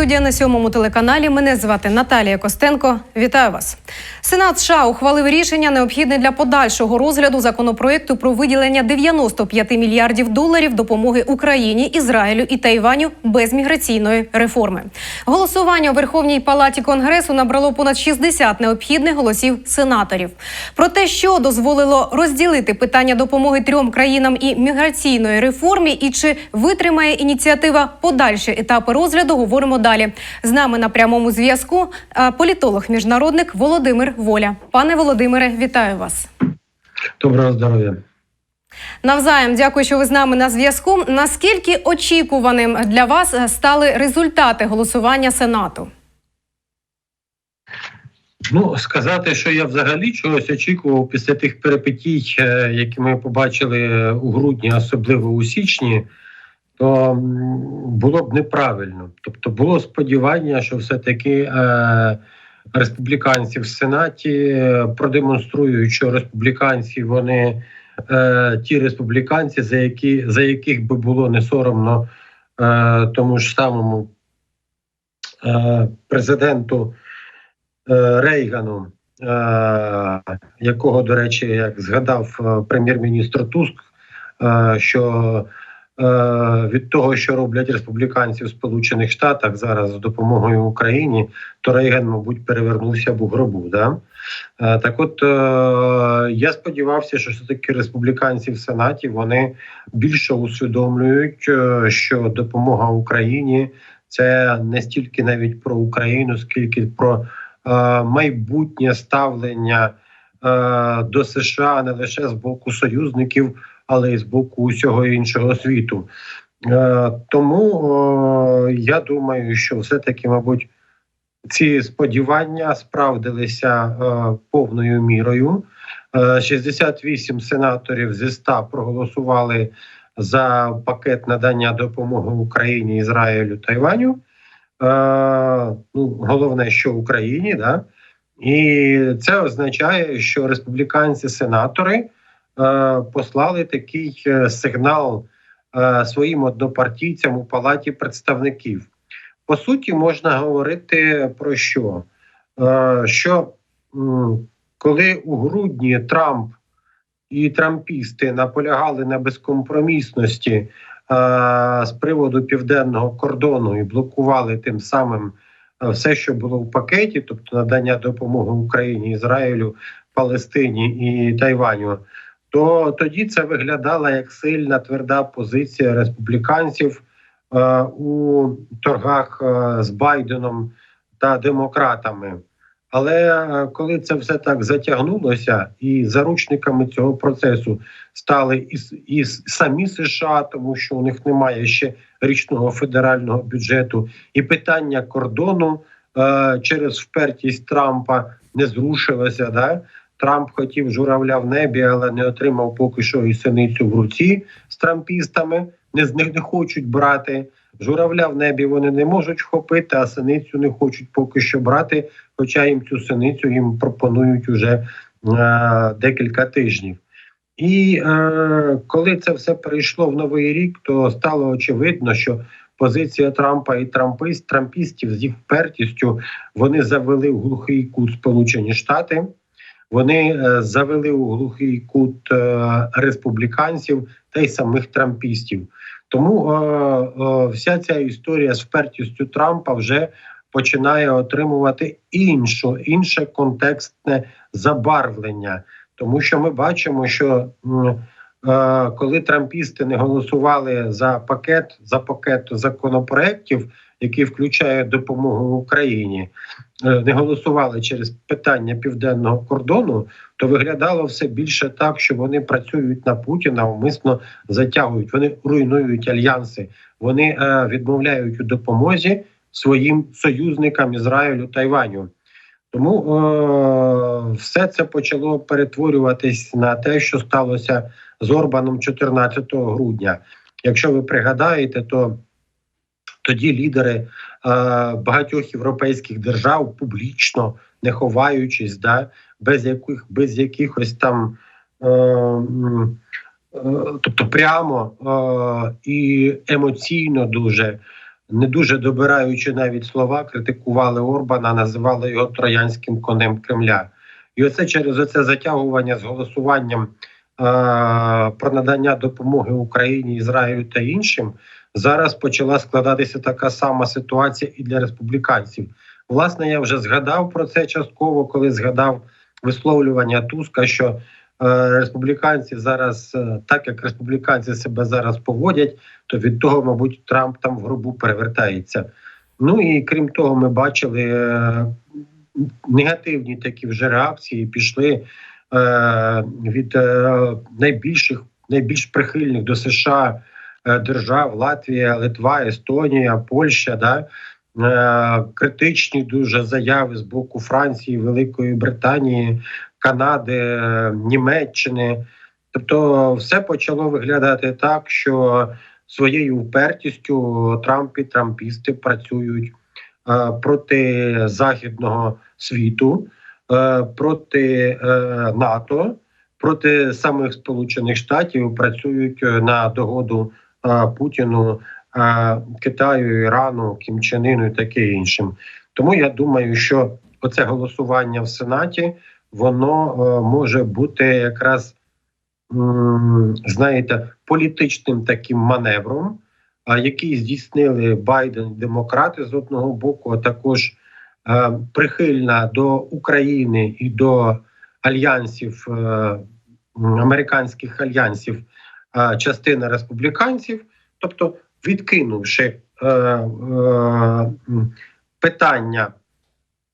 Телестудія на сьомому телеканалі. Мене звати Наталія Костенко. Вітаю вас. Сенат США ухвалив рішення необхідне для подальшого розгляду законопроекту про виділення 95 мільярдів доларів допомоги Україні, Ізраїлю і Тайваню без міграційної реформи. Голосування у Верховній Палаті Конгресу набрало понад 60 необхідних голосів сенаторів. Про те, що дозволило розділити питання допомоги трьом країнам і міграційної реформі, і чи витримає ініціатива подальші етапи розгляду, говоримо далі. З нами на прямому зв'язку е, політолог-міжнародник Володимир Воля. Пане Володимире, вітаю вас. Доброго здоров'я. Навзаєм, дякую, що ви з нами на зв'язку. Наскільки очікуваним для вас е, стали результати голосування Сенату? Ну, сказати, що я взагалі чогось очікував після тих перипетій, е, які ми побачили у грудні, особливо у січні, то було б неправильно. Тобто було сподівання, що все-таки е, республіканці в Сенаті е, продемонструють, що республіканці вони е, ті республіканці, за які за яких би було не соромно е, тому ж самому е, президенту. Е, Рейгану, е, якого, до речі, як згадав е, прем'єр-міністр Туск, що від того, що роблять республіканці в Сполучених Штатах зараз з допомогою Україні, то Рейган, мабуть, перевернувся б у гробу. Да? Е, Так, от е, я сподівався, що все таки республіканці в Сенаті вони більше усвідомлюють, е, що допомога Україні це не стільки навіть про Україну, скільки про е, майбутнє ставлення е, до США не лише з боку союзників, але й з боку усього іншого світу. Е, тому е, я думаю, що все-таки, мабуть, ці сподівання справдилися е, повною мірою. Е, 68 сенаторів зі 100 проголосували за пакет надання допомоги Україні, Ізраїлю Тайваню. Ну, головне, що Україні, да? і це означає, що республіканці-сенатори послали такий е, сигнал е, своїм однопартійцям у палаті представників. По суті, можна говорити про що? Е, що коли у грудні Трамп і трампісти наполягали на безкомпромісності е, з приводу південного кордону і блокували тим самим е, все, що було в пакеті, тобто надання допомоги Україні, Ізраїлю, Палестині і Тайваню, то тоді це виглядало як сильна тверда позиція республіканців е, у торгах е, з Байденом та демократами. Але е, коли це все так затягнулося, і заручниками цього процесу стали і, і самі США, тому що у них немає ще річного федерального бюджету, і питання кордону е, через впертість Трампа не зрушилося. Да? Трамп хотів журавля в небі, але не отримав поки що і синицю в руці з трампістами. Не з них не хочуть брати. Журавля в небі вони не можуть вхопити, а синицю не хочуть поки що брати хоча їм цю синицю їм пропонують уже е, декілька тижнів. І е, коли це все перейшло в новий рік, то стало очевидно, що позиція Трампа і трампист, трампістів з їх впертістю вони завели в глухий кут Сполучені Штати. Вони е, завели у глухий кут е, республіканців та й самих трампістів. Тому е, вся ця історія з впертістю Трампа вже починає отримувати іншу, інше контекстне забарвлення, тому що ми бачимо, що коли трампісти не голосували за пакет за пакет законопроєктів, який включає допомогу Україні, е, не голосували через питання південного кордону, то виглядало все більше так, що вони працюють на Путіна, умисно затягують. Вони руйнують альянси, вони е, відмовляють у допомозі своїм союзникам Ізраїлю Тайваню. Тому е, все це почало перетворюватись на те, що сталося з Орбаном 14 грудня. Якщо ви пригадаєте, то тоді лідери е, багатьох європейських держав публічно не ховаючись, да, без яких без якихось там. Е, е, тобто прямо е, і емоційно дуже не дуже добираючи навіть слова, критикували Орбана, називали його троянським конем Кремля. І оце через оце затягування з голосуванням е- про надання допомоги Україні, Ізраїлю та іншим. Зараз почала складатися така сама ситуація і для республіканців. Власне, я вже згадав про це частково, коли згадав висловлювання Туска, що е, республіканці зараз, е, так як республіканці себе зараз поводять, то від того, мабуть, Трамп там в гробу перевертається. Ну і крім того, ми бачили е, негативні такі вже реакції пішли е, від е, найбільших, найбільш прихильних до США держав Латвія, Литва, Естонія, Польща. Да? Е, критичні дуже заяви з боку Франції, Великої Британії, Канади, е, Німеччини. Тобто, все почало виглядати так, що своєю впертістю Трамп і трампісти працюють е, проти західного світу, е, проти е, НАТО, проти самих Сполучених Штатів працюють е, на догоду е, Путіну, Китаю, Ірану, Кім Чен Іну і таке іншим. Тому я думаю, що оце голосування в Сенаті воно е, може бути якраз знаєте, політичним таким маневром, який здійснили Байден демократи з одного боку, а також е, прихильна до України і до альянсів е, американських альянсів частина республіканців, тобто відкинувши е, е, питання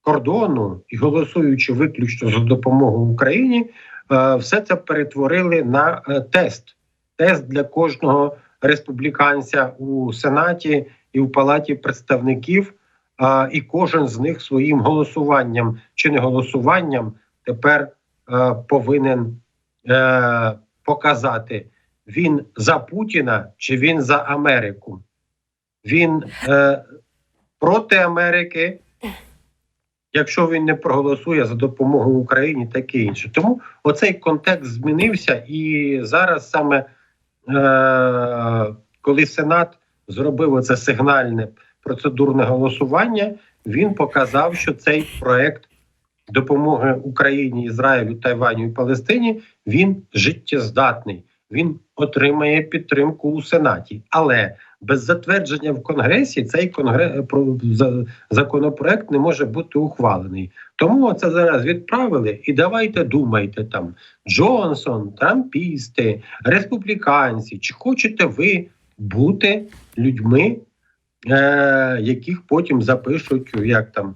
кордону і голосуючи виключно за допомогу Україні, е, все це перетворили на е, тест. Тест для кожного республіканця у Сенаті і в Палаті представників. І кожен з них своїм голосуванням чи не голосуванням тепер е, повинен е, показати, він за Путіна чи він за Америку. Він е, проти Америки, якщо він не проголосує за допомогу Україні, таке інше. Тому оцей контекст змінився, і зараз саме е, коли Сенат зробив оце сигнальне процедурне голосування, він показав, що цей проект допомоги Україні, Ізраїлю, Тайваню і Палестині він життєздатний. Він отримає підтримку у Сенаті, але без затвердження в Конгресі цей конгрес законопроект не може бути ухвалений. Тому це зараз відправили. І давайте думайте там Джонсон, трампісти, республіканці. Чи хочете ви бути людьми, е, яких потім запишуть як там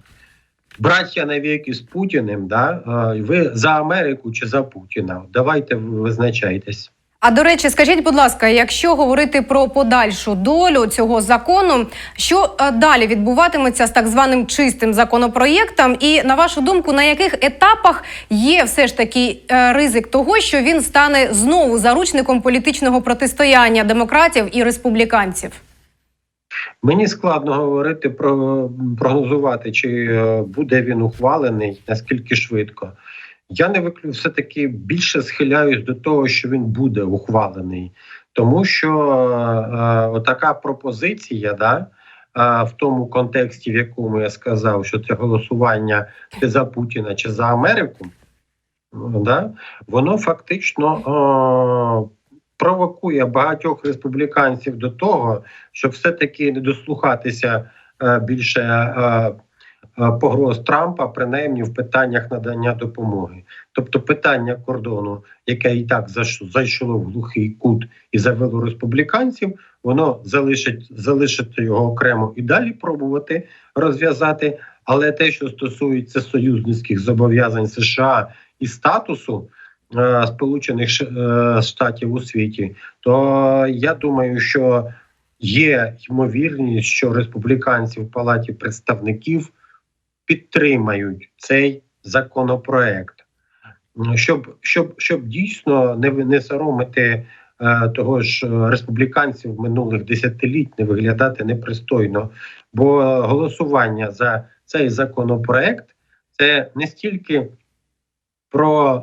браття навіки з Путіним? Да? Е, ви за Америку чи за Путіна? Давайте визначайтесь. А до речі, скажіть, будь ласка, якщо говорити про подальшу долю цього закону, що е, далі відбуватиметься з так званим чистим законопроєктом? І на вашу думку, на яких етапах є все ж таки е, ризик того, що він стане знову заручником політичного протистояння демократів і республіканців? Мені складно говорити про прогнозувати, чи е, буде він ухвалений, наскільки швидко. Я не виклю все таки більше схиляюсь до того, що він буде ухвалений, тому що е, отака пропозиція, да, е, в тому контексті, в якому я сказав, що це голосування чи за Путіна чи за Америку, да, воно фактично е, провокує багатьох республіканців до того, щоб все-таки не дослухатися е, більше е, е, погроз Трампа, принаймні в питаннях надання допомоги. Тобто питання кордону, яке і так зайшло в глухий кут і завело республіканців, воно залишить залишити його окремо і далі пробувати розв'язати. Але те, що стосується союзницьких зобов'язань США і статусу е, Сполучених е, Штатів у світі, то я думаю, що є ймовірність, що республіканці в палаті представників підтримають цей законопроект, щоб, щоб, щоб дійсно не, не соромити е, того ж е, республіканців минулих десятиліть, не виглядати непристойно. Бо голосування за цей законопроект це не стільки про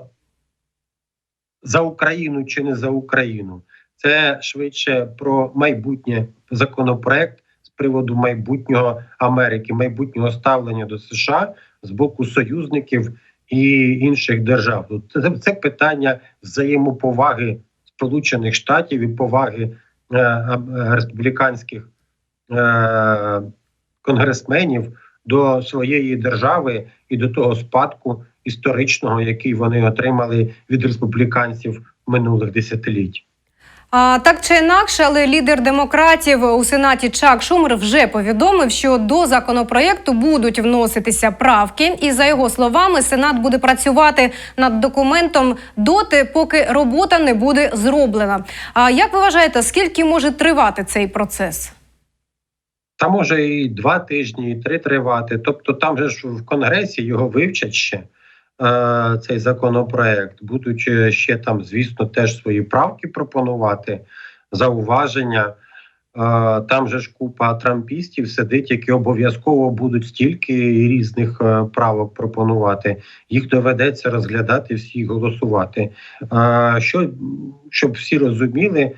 за Україну чи не за Україну, це швидше про майбутнє законопроект приводу майбутнього Америки, майбутнього ставлення до США з боку союзників і інших держав. Це, це питання взаємоповаги Сполучених Штатів і поваги е, е, республіканських е, конгресменів до своєї держави і до того спадку історичного, який вони отримали від республіканців минулих десятиліть. А так чи інакше, але лідер демократів у сенаті Чак Шумер вже повідомив, що до законопроєкту будуть вноситися правки, і за його словами, сенат буде працювати над документом доти, поки робота не буде зроблена. А як ви вважаєте, скільки може тривати цей процес? Та може і два тижні, і три тривати. Тобто, там же ж в конгресі його вивчать ще цей законопроект. Будуть е, ще там, звісно, теж свої правки пропонувати, зауваження. Е, там же ж купа трампістів сидить, які обов'язково будуть стільки різних е, правок пропонувати. Їх доведеться розглядати всі голосувати. Е, що щоб всі розуміли.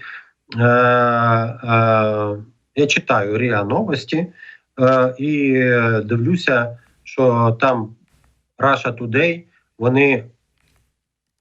Е, е, я читаю РІА новості е, і е, дивлюся, що там Russia Today вони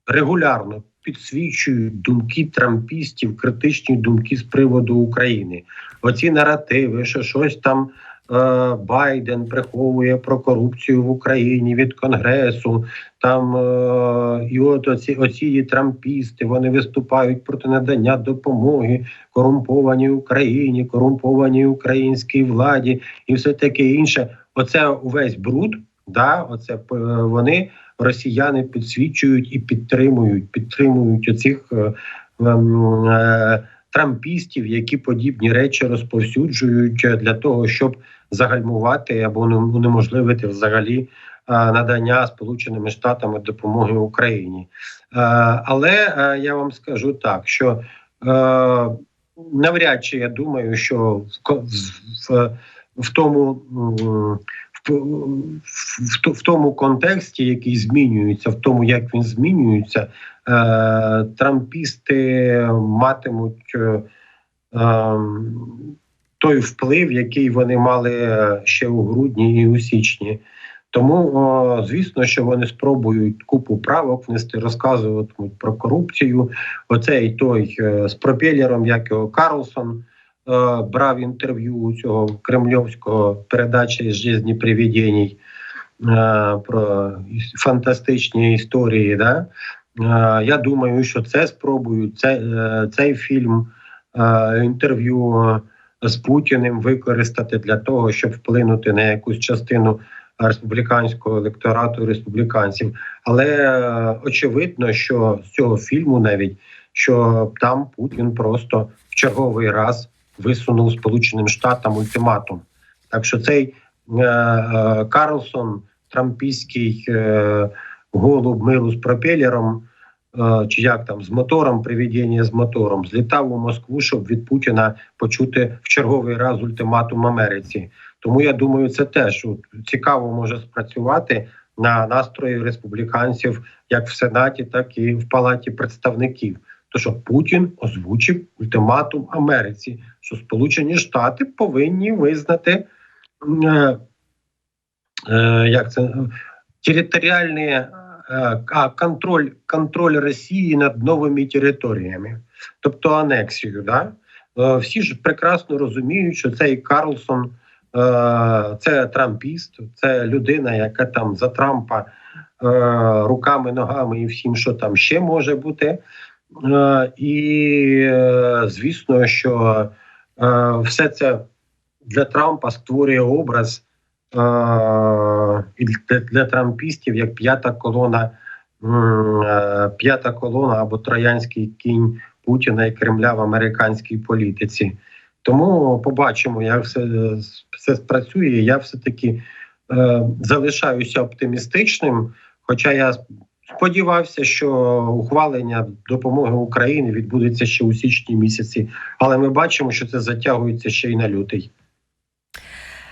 регулярно підсвічують думки трампістів, критичні думки з приводу України. Оці наративи, що щось там е, Байден приховує про корупцію в Україні від Конгресу. Там е, і от оці, оці трампісти вони виступають проти надання допомоги корумпованій Україні, корумпованій українській владі і все таке інше. Оце увесь бруд. Да, оце е, вони росіяни підсвічують і підтримують, підтримують оцих е, ем, е, трампістів, які подібні речі розповсюджують для того, щоб загальмувати або унеможливити взагалі е, надання Сполученими Штатами допомоги Україні. Е, але е, я вам скажу так, що е, навряд чи я думаю, що в, в, в тому. В, в, тому контексті, який змінюється, в тому, як він змінюється, е, трампісти матимуть е, е, той вплив, який вони мали ще у грудні і у січні. Тому, о, звісно, що вони спробують купу правок внести, розказуватимуть про корупцію. Оцей той е, з пропелером, як його Карлсон. Е, брав інтерв'ю у цього кремльовського передачі з «Жизні привідєній» е, про фантастичні історії. Да? Е, я думаю, що це спробують цей, цей фільм інтерв'ю з Путіним використати для того, щоб вплинути на якусь частину республіканського електорату республіканців. Але очевидно, що з цього фільму навіть що там Путін просто в черговий раз висунув Сполученим Штатам ультиматум. Так що цей е, е, Карлсон, трампійський е, голуб миру з пропелером, е, чи як там з мотором, привідіння з мотором, злітав у Москву, щоб від Путіна почути в черговий раз ультиматум Америці. Тому я думаю, це теж цікаво може спрацювати на настрої республіканців як в Сенаті, так і в Палаті представників. То що Путін озвучив ультиматум Америці, що Сполучені Штати повинні визнати е, е, як це територіальний е, контроль контроль Росії над новими територіями, тобто анексію. Да? Е, всі ж прекрасно розуміють, що цей Карлсон е, це трампіст, це людина, яка там за Трампа е, руками, ногами і всім, що там ще може бути. Е, і е, звісно, що е, все це для Трампа створює образ для трампістів як п'ята колона, п'ята колона або троянський кінь Путіна і Кремля в американській політиці. Тому побачимо, як все все спрацює. Я все таки залишаюся оптимістичним. Хоча я Сподівався, що ухвалення допомоги Україні відбудеться ще у січні місяці, але ми бачимо, що це затягується ще й на лютий.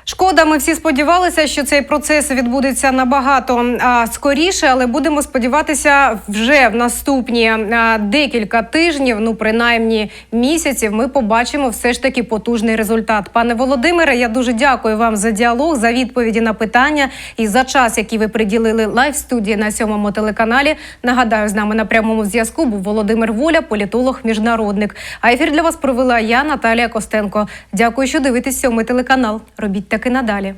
Шкода, ми всі сподівалися, що цей процес відбудеться набагато а, скоріше, але будемо сподіватися, вже в наступні а, декілька тижнів, ну принаймні місяців, ми побачимо все ж таки потужний результат. Пане Володимире, я дуже дякую вам за діалог, за відповіді на питання і за час, який ви приділили лайв студії на сьомому телеканалі. Нагадаю, з нами на прямому зв'язку був Володимир Воля, політолог, міжнародник. А ефір для вас провела я, Наталія Костенко. Дякую, що дивитесь сьомий телеканал. Робіть таки надалі.